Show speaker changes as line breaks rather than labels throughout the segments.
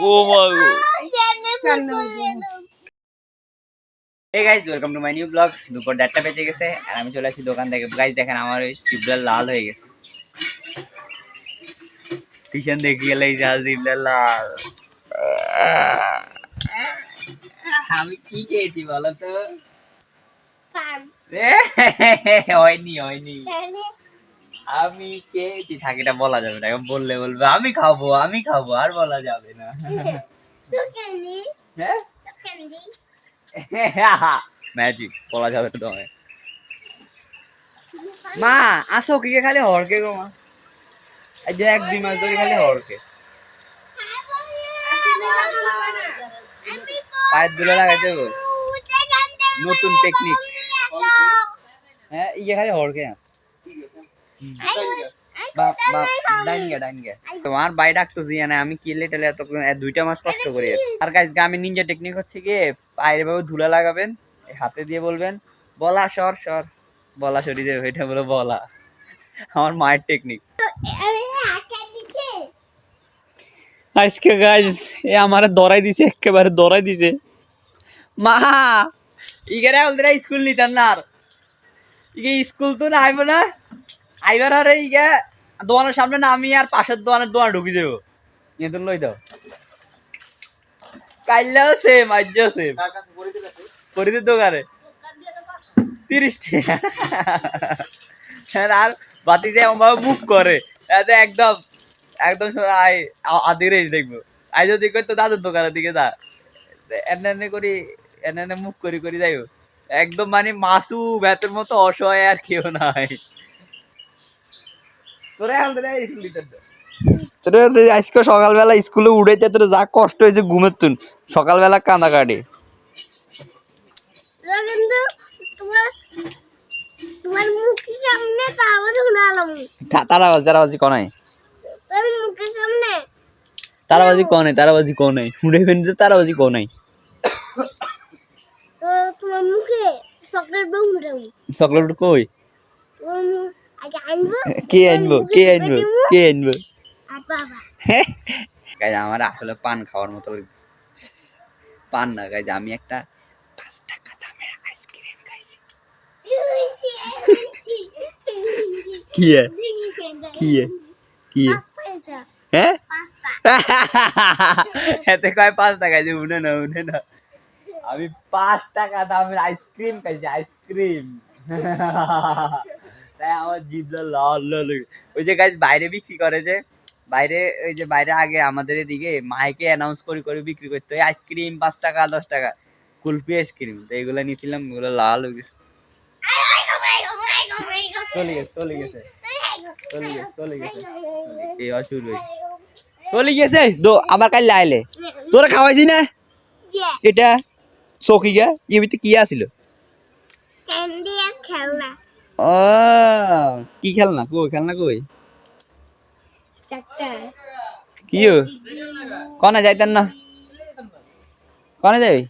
ও মাগো hey guys welcome to my new blog দুপুর দেড়টা বেজে গেছে আর আমি চলে আসি দোকান থেকে। গাইস দেখেন আমার ওই টিউবটা লাল হয়ে গেছে। টিউশন দেখে গেলে এই লাল আমি কি খেয়েছি বলো তো? হয়নি হয়নি। আমি খেয়েছি থাকিটা বলা যাবে না। বললে বলবে, আমি খাব আমি খাব, আর বলা যাবে না। ম্যাজিক বলা যাবে তোমায়। মা, আসো, কি খালি হরকে গো, মা। এই যে এক, দুই মাস ধরে খালি হরকে। পায়ের দুলে লাগাইতে নতুন টেকনিক হ্যাঁ ইয়ে খালি হরকে ডাইনিয়ে। তোমার বাই ডাকতেছি না আমি কিলে টেলে এত দুইটা মাস কষ্ট করি। আর গাইজ গ্রামে নিনজা টেকনিক হচ্ছে কি পায়ের ভাবে ধুলা লাগাবেন হাতে দিয়ে বলবেন বলা সর সর। বলা সরি দেবে এটা বলে বলা। আমার মায়ের টেকনিক আজকে গাইজ এ আমার দরাই দিছে একেবারে দরাই দিছে। মা ইগারে ওদের স্কুল নিতাম না আর। ইগে স্কুল তো না আইব না আইবার আর এই ইগে দোকানের সামনে না আমি আর পাশের দোকানের দোকান ঢুকি দেবো। তুমি লই দাও। কাইলেও সেম আজও সেম পরিদের দোকানে তিরিশ টাকা হ্যাঁ, আর বাতিতে ভাবে মুখ করে। এতে একদম একদম আই আদিরে দেখব। আই যদি কই তো দাদুর দোকানের দিকে যা। এনে এনে করি এনে এনে মুখ করি করি যাইও একদম মানে মাসু ব্যাতের মতো অসহায় আর কেউ নাই। তোরে আজকে সকালবেলা স্কুলে উড়াইতে তোর যা কষ্ট হয়েছে ঘুমের তুন। সকালবেলা কাঁদা কাটে
কিন্তু তোমার তোমার মুখের সামনে তারপর শুনালাম
তারাবাজি তারাবাজি কনাই
তোর মুখের সামনে।
তারাবাজি কনাই তারাবাজি কনাই উড়ে ফেলতে তারাবাজি কনাই
তো তোমার মুখে চকলেট বম উঠাবো
চকলেট কই? কে আনব কে আনব কে আনব গাইজ আমার আসলে পান খাওয়ার মতো পান না গাইজ আমি একটা পাঁচ টাকা দামের আইসক্রিম খাইছি। কি কি কি হ্যাঁ? এতে কয় পাঁচ টাকা যে না না। আমি পাঁচ টাকা দামের আইসক্রিম খাইছি আইসক্রিম আমার জিভটা লাল লাল ওই যে গাছ বাইরে বিক্রি করে যে বাইরে ওই যে বাইরে আগে আমাদের এদিকে মাইকে অ্যানাউন্স করে করে বিক্রি করতো। এই আইসক্রিম পাঁচ টাকা দশ টাকা কুলফি আইসক্রিম তো এগুলো নিয়েছিলাম এগুলো লাল হয়ে গেছে। চলে গেছে চলে গেছে চলে গেছে চলে গেছে এই অসুর চলে গেছে? দো আমার কাল লাইলে। তোরা খাওয়াইছি না? এটা চৌকি গা এর কি
আর
ও কি খেলনা? কই খেলনা কই? কি ও কনে যাইতেন না? কনে যাবি?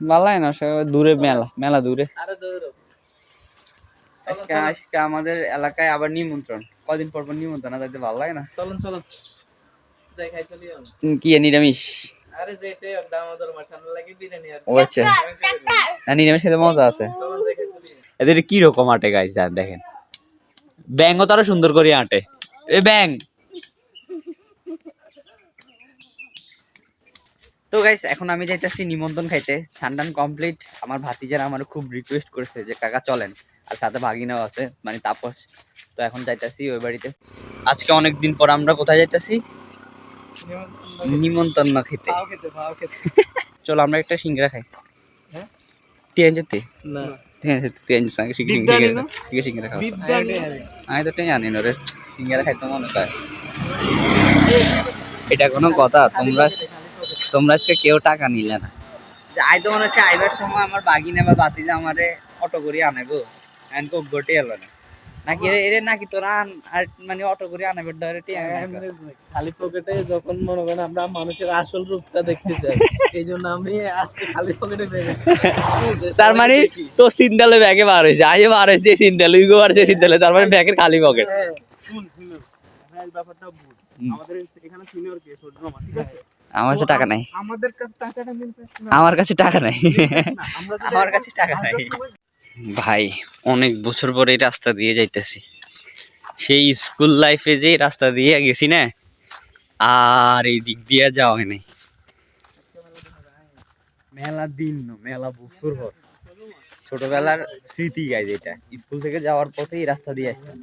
ভালাই না দূরে মেলা মেলা দূরে। আজকে আজকে আমাদের এলাকায় আবার নিমন্ত্রণ। কদিন পর পর নিমন্ত্রণ যাইতে ভালো লাগে না?
চলুন চলুন। যাই খাই চলি
কি নিরামিষ?
আরে হোক দাম মাসান লাগে বিরিয়ানি আর
ও আচ্ছা। নিরামিষ খেতে মজা আছে।
চলুন
এদের কি রকম আটে গাছ যান দেখেন। ব্যাংও তারা সুন্দর করে আটে। এ ব্যাং তো গাইস এখন আমি যাইতেছি নিমন্ত্রণ খাইতে। ঠান্ডান কমপ্লিট আমার ভাতিজারা আমার খুব রিকোয়েস্ট করেছে যে কাকা চলেন। আর সাথে ভাগিনাও আছে মানে তাপস। তো এখন যাইতেছি ওই বাড়িতে। আজকে অনেক দিন পর আমরা কোথায় যাইতেছি? নিমন্ত্রণ না খেতে। চলো আমরা একটা সিঙ্গড়া খাই।
হ্যাঁ?
ট্রেন যেতে
না।
খাওয়া আমি তো ট্রেন জানি না রে সিঙ্গারা খাইতে মনে হয় এটা কোনো কথা তোমরা তোমরা আজকে কেউ টাকা নিলে না আই তো মনে হচ্ছে আইবার সময় আমার বাগিনা বা বাতিজা আমারে অটো করে আনে গো এখন গোটে এলো না নাকি এরে- নাকি তোরা আন- আর মানে অটো করে আনাবে ডাইরেক্টই
এমনি খালি পকেটে যখন মনে করেন আমরা মানুষের আসল রূপটা দেখতে চাই এই জন্য আমি আজকে খালি পকেটে
তার মানে তো সিন্দালে ব্যাগে বার হয়েছে আইও বার হয়েছে সিন্দালে ইগো বার হয়েছে সিন্দালে তার মানে ব্যাগের খালি পকেট
হ্যাঁ,
ব্যাপারটা বুঝ। আমাদের এখানে সিনিয়র কে সূর্য ঠিক আছে?
আমার কাছে টাকা নাই।
আমাদের কাছে টাকাটা মিলবে
আমার কাছে টাকা নাই।
আমার
কাছে টাকা নাই। ভাই অনেক বছর পরে এই রাস্তা দিয়ে যাইতেছি। সেই স্কুল লাইফে যে রাস্তা দিয়ে গেছি না আর এই দিক দিয়ে যাওয়া হয় নাই। মেলা দিন মেলা বছর পর। ছোটবেলার স্মৃতি গাই যেটা স্কুল থেকে যাওয়ার পথে এই রাস্তা দিয়ে আসতাম।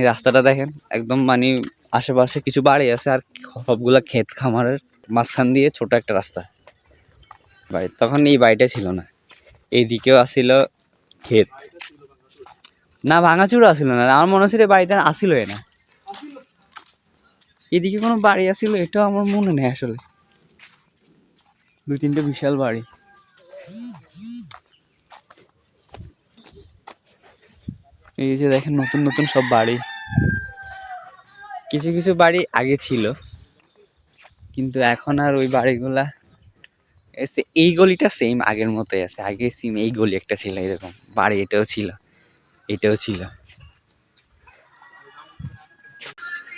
এই রাস্তাটা দেখেন একদম মানে আশেপাশে কিছু বাড়ি আছে আর সবগুলা ক্ষেত খামারের মাঝখান দিয়ে ছোট একটা রাস্তা। ভাই তখন এই বাড়িটা ছিল না। এইদিকেও আসিল ক্ষেত। না ভাঙাচুরা আসিল না। আমার মনে হচ্ছিল বাড়িটা আসিল না। এদিকে কোনো বাড়ি আসিল, এটাও আমার মনে নেই আসলে। দুই তিনটে বিশাল বাড়ি। এই যে দেখেন, নতুন নতুন সব বাড়ি। কিছু কিছু বাড়ি আগে ছিল। কিন্তু এখন আর ওই বাড়িগুলা এই গলিটা সেম আগের মতোই আছে। আগে সেম এই গলি একটা ছিল, এরকম। বাড়ি এটাও ছিল এটাও ছিল।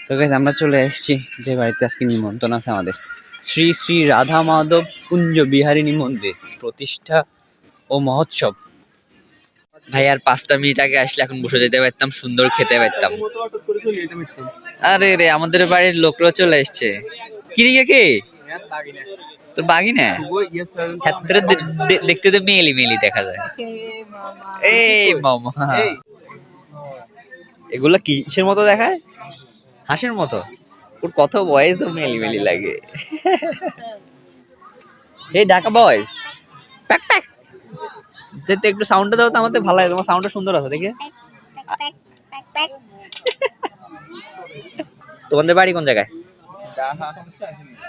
তো গাইজ আমরা চলে এসেছি। যে বাড়িতে আজকে নিমন্ত্রণ আছে আমাদের। শ্রী শ্রী রাধা মাধব কুঞ্জ বিহারিণী মন্দির প্রতিষ্ঠা ও মহোৎসব। ভাই, আর পাঁচটা মিনিট আগে আসলে এখন বসে যেতে পারতাম, সুন্দর খেতে পারতাম। আরে রে, আমাদের বাড়ির লোকরা চলে এসছে। কিরিকে কে তোর বাগি না? দে- দে- দেখতে তো মেলি মেলি দেখা যায়। এই মামা। এগুলো কিসের মতো দেখায়? হাসির মতো। ওর কত বয়স মেলি মেলি লাগে। এই ঢাকা বয়স। Pack pack. যেতে একটু সাউন্ডটা দাও তো আমাদের, ভালো লাগে। তোমার সাউন্ডটা সুন্দর আছে, দেখে। তোমাদের বাড়ি কোন জায়গায়?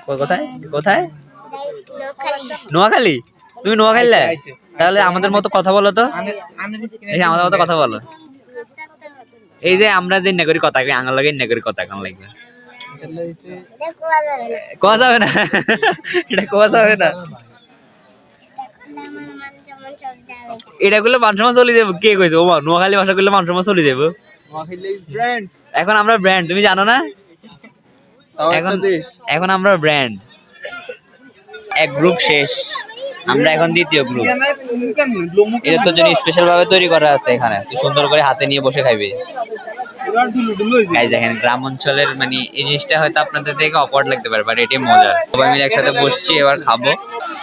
কোথায়? কোথায়? নোয়াখালী। তুমি নোয়াখালী তাহলে আমাদের মতো কথা বলো তো। এই আমাদের মতো কথা বলো। এই যে আমরা যে নেগরি কথা কই আঙাল লাগে নেগরি কথা কান লাগবে।
এটা কোয়া যাবে না?
এটা কোয়া যাবে না? এটা গুলো মান সম্মান চলে যাব। কে কইছে? ও নোয়াখালী ভাষা করলে মান সম্মান চলে যাব। এখন আমরা ব্র্যান্ড তুমি জানো না? এখন এখন আমরা ব্র্যান্ড এক গ্রুপ শেষ। আমরা এখন দ্বিতীয় গ্রুপ এটা তোর জন্য স্পেশাল ভাবে তৈরি করা আছে এখানে। তুই সুন্দর করে হাতে নিয়ে বসে খাইবি। দেখেন গ্রাম অঞ্চলের মানে এই জিনিসটা হয়তো আপনাদের দেখে অকওয়ার্ড লাগতে পারে বাট এটাই মজার। সবাই মিলে একসাথে বসছি এবার খাব।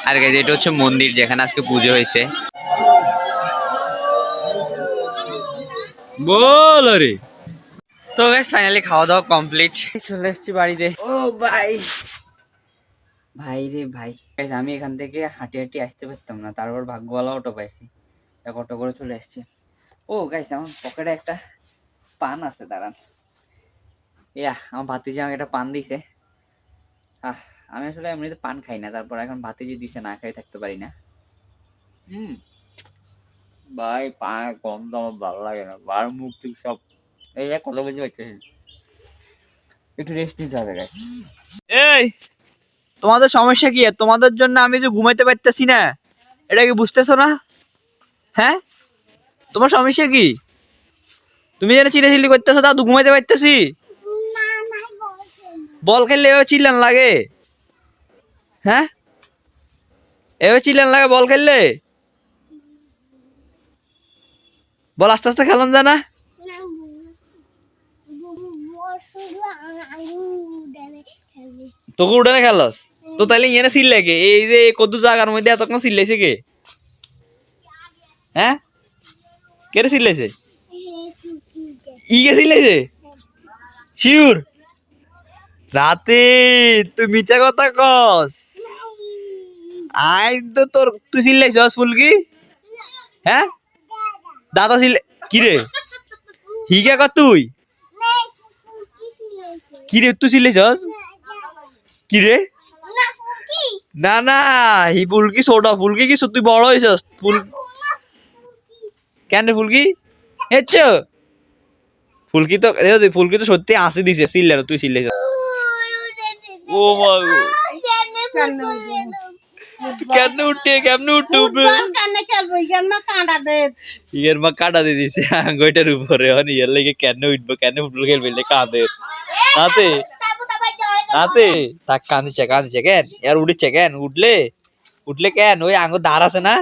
আর গাইজ এটা হচ্ছে মন্দির যেখানে আজকে পুজো হয়েছে। বল রে তো গাইজ ফাইনালি খাওয়া দাওয়া কমপ্লিট চলে এসেছি বাড়িতে। ও ভাই। ভাই রে ভাই। আমি এখান থেকে হাঁটি হাঁটি আসতে পারতাম না, তারপর ভাগ্যওয়ালা অটো পাইছি। এক অটো করে চলে এসেছি ও গাইজ আমার পকেটে একটা পান আছে, দাঁড়ান। ইয়া, আমার ভাতিজি আমাকে একটা পান দিছে। আহ, আমি আসলে এমনিতে পান খাই না, তারপর এখন ভাতিজি দিছে, না খাই থাকতে পারি না। হুম। ভাই, পান গন্ধ আমার ভালো লাগে না, বার মুখ টুক সব। এই কত কেজি হচ্ছে একটু রেস্ট নিতে হবে গাইস এই! তোমাদের সমস্যা কি? তোমাদের জন্য আমি যে ঘুমাইতে পারতেছি না, এটা কি বুঝতেছো না? হ্যাঁ? তোমার সমস্যা কি? তুমি যেন চিল্লাচিল্লি করতেছো তা ঘুমাইতে পারতেছি? বল খেললে এভাবে চিল্লান লাগে। হ্যাঁ? এভাবে চিল্লান লাগে বল খেললে? বল আস্তে আস্তে খেলন যায় না।
না শুধু আঙুল দেবে খেলবে
তোকে উঠানে খেলস? তো তাহলে ইয়ে চিল্লে কে? এই যে কদু জায়গার মধ্যে এতক্ষণ চিল্লাইছে কে? হ্যাঁ? কে রে চিল্লাইছে ই কে চিল্লাইছে শিউর? রাতে, তুই মিথ্যা কথা কস। আই তো তোর, তুই চিল্লাইছস ফুলকি? হ্যাঁ? দাদা চিল্লে কি রে হিগা কর তুই? কি রে তুই চিল্লাইছস কি রে না না, হি ফুলকি ছোট ফুলকি কি তুই বড় হয়েছস? ফুল কেন ফুলকি হেচ্ছ। ফুলকি তো ফুলকি তো সত্যি হাসি দিছে চিল্লে তুই চিল্লাইছস ও মা। কেন উঠে কেমনে উঠে ইয়ের মা কাটা দিয়ে দিছে আঙ্গুইটার উপরে। হন ইয়ের লেগে কেন উঠবো কেন ফুটবল খেলবে কাঁদে। নাতে নাতে তাক কাঁদিছে কাঁদিছে কেন? এর উঠেছে কেন? উঠলে? উঠলে কেন? ওই আঙ্গুর ধার আছে না?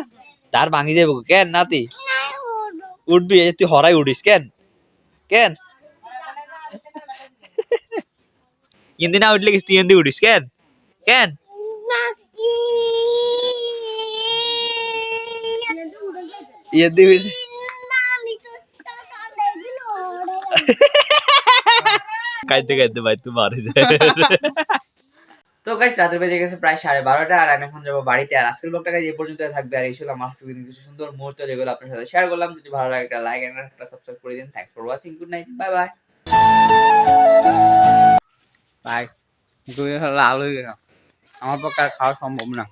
ধার ভাঙি যাব কেন নাতি? উঠবি তুই হরাই উঠিস কেন? কেন? ইন্দি না উঠলে তুই ইন্দি উঠিস কেন? কেন? ইন্দি উঠিস। কাইতে কাইতে ভাই তুই মারে তো গাইস রাতের বেজে গেছে প্রায় সাড়ে বারোটা আর আমি এখন যাব বাড়িতে। আর আজকের ব্লগটা এই পর্যন্ত থাকবে। আর এই ছিল আমার আজকের কিছু সুন্দর মুহূর্ত যেগুলো আপনার সাথে শেয়ার করলাম। যদি ভালো লাগে একটা লাইক এন্ড একটা সাবস্ক্রাইব করে দিন। Thanks for watching good night bye bye bye লাল হয়ে গেলাম আমার পক্ষে আর খাওয়া সম্ভব না।